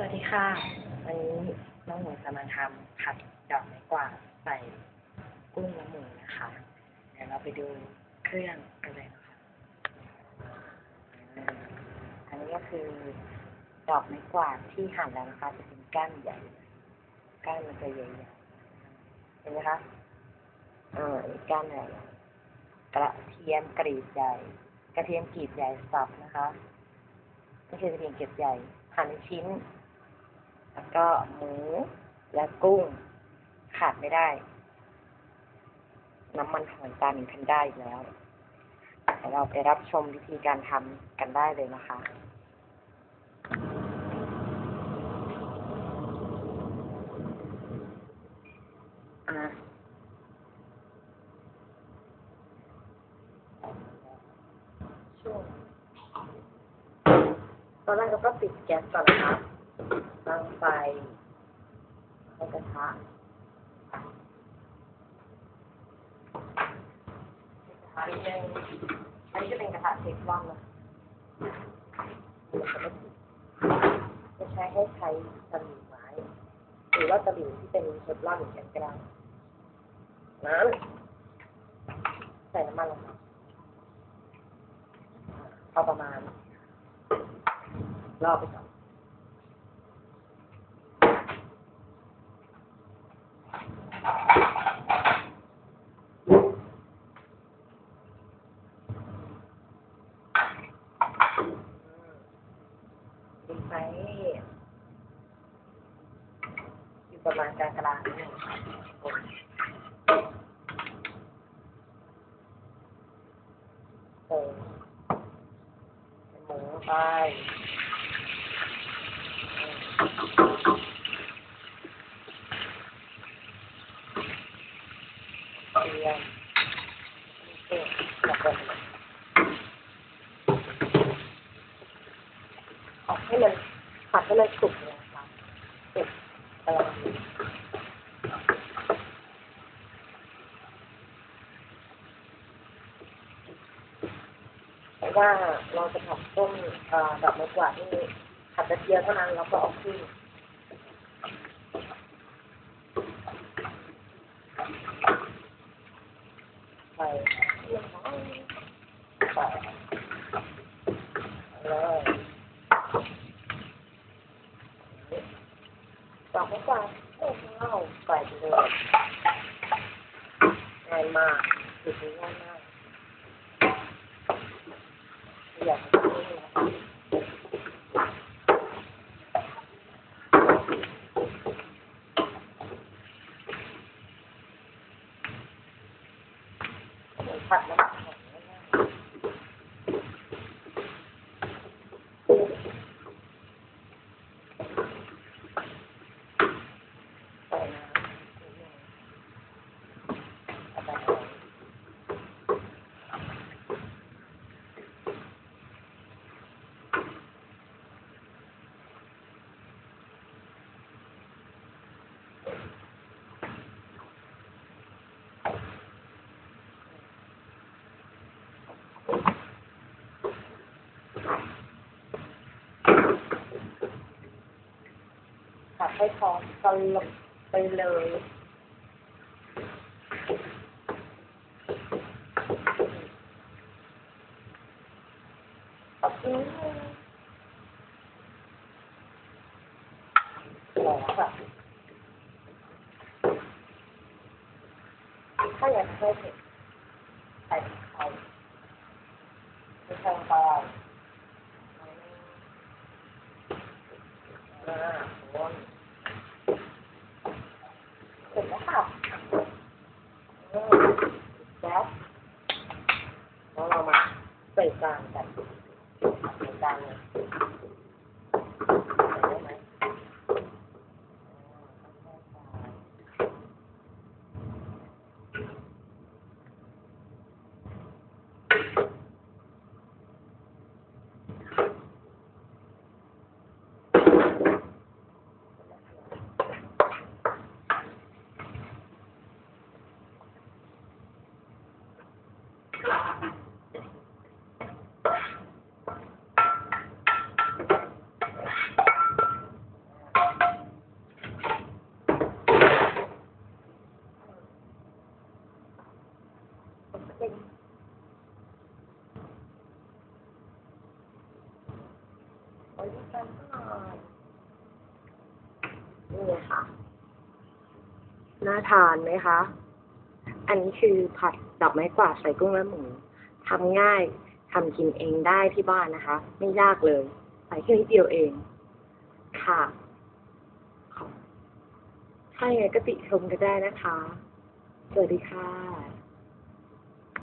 วัสดีค่ะ วันนี้น้องหมูจะมาทำผัดดอกไม้กวาดใส่กุ้งและหมูนะคะ เดี๋ยวเราไปดูเครื่องกันเลยนะคะอ่าอันนี้ก็คือดอกไม้กวาดที่หั่นแล้วนะคะ จะเป็นก้านใหญ่ ก้านมันจะใหญ่ๆเห็นไหมคะ เอออีกก้านใหญ่กระเทียมกรีดใหญ่ กระเทียมกรีดใหญ่สับนะคะ ไม่ใช่กระเทียมกรีดใหญ่หั่นเป็นชิ้น แล้วก็หมูและกุ้ง ขาดไม่ได้ น้ำมันหอยตาหนึ่งแพนด้าอีกแล้วเดี๋ยวเราไปรับชมวิธีการทำกันได้เลยนะคะอะช่วงตอนแรกเราก็ปิดแก๊สก่อนนะคะตั้งไฟ ในกระทะอันนี้เป็นอันนี้จะเป็นกระทะเทฟลอนนะจะใช้ให้ใช้ตะหลิวไม้หรือว่าตะหลิวที่เป็นเทฟลอนเหมือนกันก็ได้นั้นใส่น้ำมันลงไปเอาประมาณรอบไปก่อน ดีไหมอยู่ประมาณกลางกลางนี่โอ้โหหมูไปเตรีย กเลยนะคะสุกกำลังดีเพราะว่าเราจะผัดต้มดอกไม้กวาดที่ผัดกระเทียมเท่านั้นเราก็เอาขึ้น ใส่องของใส่เลยดอกไม้กวาดโอ้โหใส่ไปเลยง่ายมากจุดง่ายมากอยากให้ดูนะคะผัดน้ำมันหอยใส่น้ำนิดนึงเอาไปเอา ผัดให้พร้อมตลบไปเลยอืมอค่ะถ้าอยากให้เผ็ดใส่ไข่ไม่ใช่ปลาอ่าโอ้ย เสร็จแล้วค่ะแก๊สแล้วเรามาใส่จานกันใส่จานเลย เป็นโอ้ยดีจังเลยนี่ค่ะ น่าทานไหมคะ อันนี้คือผัดดอกไม้กวาดใส่กุ้งและหมูทำง่ายทำกินเองได้ที่บ้านนะคะ ไม่ยากเลย ใส่แค่นิดเดียวเอง ค่ะถ้าอย่างไรก็ติชมกันได้นะคะ สวัสดีค่ะ